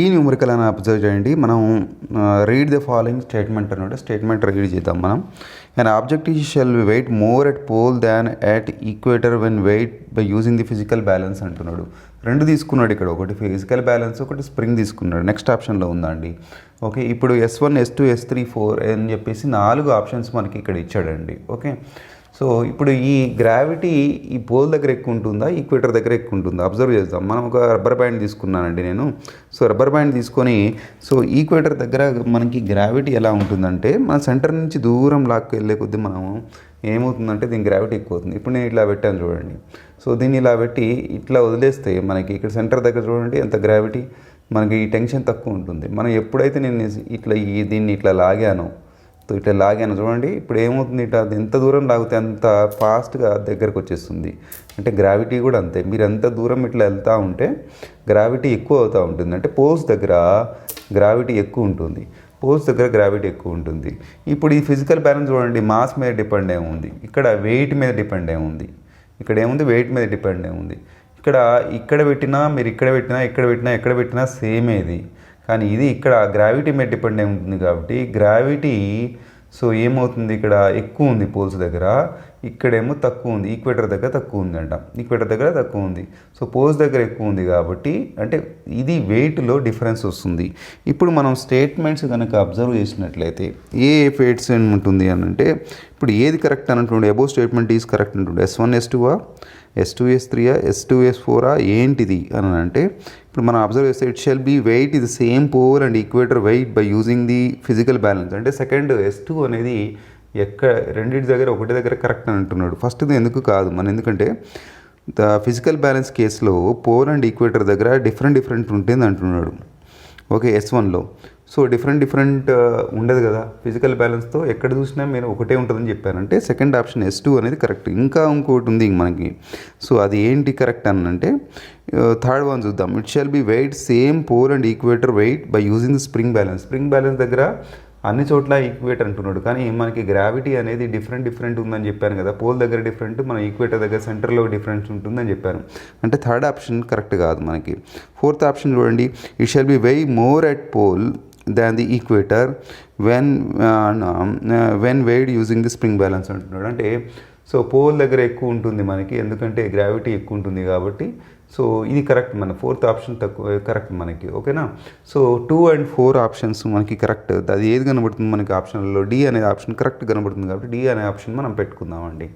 ఈ న్యూమరికల్ అని అబ్జర్వ్ చేయండి. మనం రీడ్ ద ఫాలోయింగ్ స్టేట్మెంట్ అనమాట స్టేట్మెంట్ రీడ్ చేద్దాం మనం. అండ్ ఆబ్జెక్ట్ ఈ shall weigh more at pole than at equator when weighed by using the physical balance అంటున్నాడు. రెండు తీసుకున్నాడు ఇక్కడ. ఒకటి ఫిజికల్ బ్యాలెన్స్ ఒకటి స్ప్రింగ్ తీసుకున్నాడు. నెక్స్ట్ ఆప్షన్లో ఉందండి. ఓకే ఇప్పుడు S one S two S three four అని చెప్పేసి నాలుగు ఆప్షన్స్ మనకి ఇక్కడ ఇచ్చాడండి. ఓకే సో ఇప్పుడు ఈ గ్రావిటీ ఈ పోల్ దగ్గర ఎక్కువ ఉంటుందా? ఈక్వేటర్ దగ్గర ఎక్కువ ఉంటుందా? అబ్జర్వ్ చేద్దాం. మనం ఒక రబ్బర్ బ్యాండ్ తీసుకున్నానండి నేను. సో రబ్బర్ బ్యాండ్ తీసుకొని సో ఈక్వేటర్ దగ్గర మనకి గ్రావిటీ ఎలా ఉంటుందంటే మన సెంటర్ నుంచి దూరం లాక్కు వెళ్ళే కొద్దీ మనం ఏమవుతుందంటే దీని గ్రావిటీ ఎక్కువ అవుతుంది ఇప్పుడు నేను ఇట్లా పెట్టాను చూడండి. సో దీన్ని ఇలా పెట్టి ఇట్లా వదిలేస్తే మనకి ఇక్కడ సెంటర్ దగ్గర చూడండి ఎంత గ్రావిటీ మనకి ఈ టెన్షన్ తక్కువ ఉంటుంది. మనం ఎప్పుడైతే నేను ఇట్లా ఈ దీన్ని ఇట్లా లాగానో ఇట్లా లాగాను. చూడండి ఇప్పుడు ఏమవుతుంది ఇట్లా అది ఎంత దూరం లాగితే అంత ఫాస్ట్గా దగ్గరకు వచ్చేస్తుంది. అంటే గ్రావిటీ కూడా అంతే. మీరు ఎంత దూరం ఇట్లా వెళ్తూ ఉంటే గ్రావిటీ ఎక్కువ అవుతూ ఉంటుంది. అంటే పోల్స్ దగ్గర గ్రావిటీ ఎక్కువ ఉంటుంది. పోల్స్ దగ్గర గ్రావిటీ ఎక్కువ ఉంటుంది. ఇప్పుడు ఈ ఫిజికల్ బ్యాలెన్స్ చూడండి మాస్ మీద డిపెండ్ అయి ఉంది. ఇక్కడ వెయిట్ మీద డిపెండ్ అయి ఉంది. ఇక్కడ ఏముంది? వెయిట్ మీద డిపెండ్ అయి ఉంది. ఇక్కడ ఇక్కడ పెట్టినా మీరు ఇక్కడ పెట్టినా ఇక్కడ పెట్టినా ఎక్కడ పెట్టినా సేమ్ ఇది. కానీ ఇది ఇక్కడ గ్రావిటీ మీద డిపెండ్ అయి ఉంటుంది కాబట్టి గ్రావిటీ సో ఏమవుతుంది ఇక్కడ? ఎక్కువ ఉంది పోల్స్ దగ్గర. ఇక్కడేమో తక్కువ ఉంది ఈక్వేటర్ దగ్గర తక్కువ ఉంది అంట ఈక్వేటర్ దగ్గర తక్కువ ఉంది. సో పోజ్ దగ్గర ఎక్కువ ఉంది కాబట్టి అంటే ఇది వెయిట్లో డిఫరెన్స్ వస్తుంది. ఇప్పుడు మనం స్టేట్మెంట్స్ కనుక అబ్జర్వ్ చేసినట్లయితే ఏ ఫేట్స్ ఉంటుంది అని అంటే ఇప్పుడు ఏది కరెక్ట్ అని అబోవ్ స్టేట్మెంట్ ఈజ్ కరెక్ట్ అంటుండే. ఎస్ వన్ ఎస్ టూవా ఎస్ టూ ఎస్ త్రీయా ఎస్ టూ ఎస్ ఫోరా ఏంటిది అని అంటే ఇప్పుడు మనం అబ్జర్వ్ చేస్తే ఇట్ షెల్ బీ వెయిట్ ఇది same pole and equator weighed by using the physical balance అంటే సెకండ్ ఎస్ టూ అనేది ఎక్కడ రెండింటి దగ్గర ఒకటి దగ్గర కరెక్ట్ అని అంటున్నాడు. ఫస్ట్ ఎందుకు కాదు? మన ఎందుకంటే ద ఫిజికల్ బ్యాలెన్స్ కేసులో పోల్ అండ్ ఈక్వేటర్ దగ్గర డిఫరెంట్ డిఫరెంట్ ఉంటుంది అంటున్నాడు. ఓకే ఎస్ వన్లో సో డిఫరెంట్ డిఫరెంట్ uh, ఉండదు కదా? ఫిజికల్ బ్యాలెన్స్తో ఎక్కడ చూసినా మీరు ఒకటే ఉంటుందని చెప్పానంటే సెకండ్ ఆప్షన్ ఎస్ టూ అనేది కరెక్ట్ ఇంకా ఇంకోటి ఉంది మనకి. సో అది ఏంటి కరెక్ట్ అని అంటే uh, థర్డ్ వన్ చూద్దాం. It shall be weighed same pole and equator weighed by using the spring balance spring balance దగ్గర అన్ని చోట్ల ఈక్వేటర్ అంటున్నాడు. కానీ మనకి గ్రావిటీ అనేది డిఫరెంట్ డిఫరెంట్ ఉందని చెప్పాను కదా. పోల్ దగ్గర డిఫరెంట్ మన ఈక్వేటర్ దగ్గర సెంటర్లో డిఫరెన్స్ ఉంటుందని చెప్పాను. అంటే థర్డ్ ఆప్షన్ కరెక్ట్ కాదు మనకి. ఫోర్త్ ఆప్షన్ చూడండి. It shall be weigh more at pole than the equator when when weighed using the spring balance అంటున్నాడు. అంటే సో పోల్ దగ్గర ఎక్కువ ఉంటుంది మనకి. ఎందుకంటే గ్రావిటీ ఎక్కువ ఉంటుంది కాబట్టి సో ఇది కరెక్ట్ మన ఫోర్త్ ఆప్షన్ తక్కువ eh, కరెక్ట్ మనకి ఓకేనా so two and four options మనకి కరెక్ట్ అది ఏది కనబడుతుంది మనకి ఆప్షన్లో డి అనే ఆప్షన్ కరెక్ట్ కనబడుతుంది కాబట్టి డి అనే ఆప్షన్ మనం పెట్టుకుందామండి.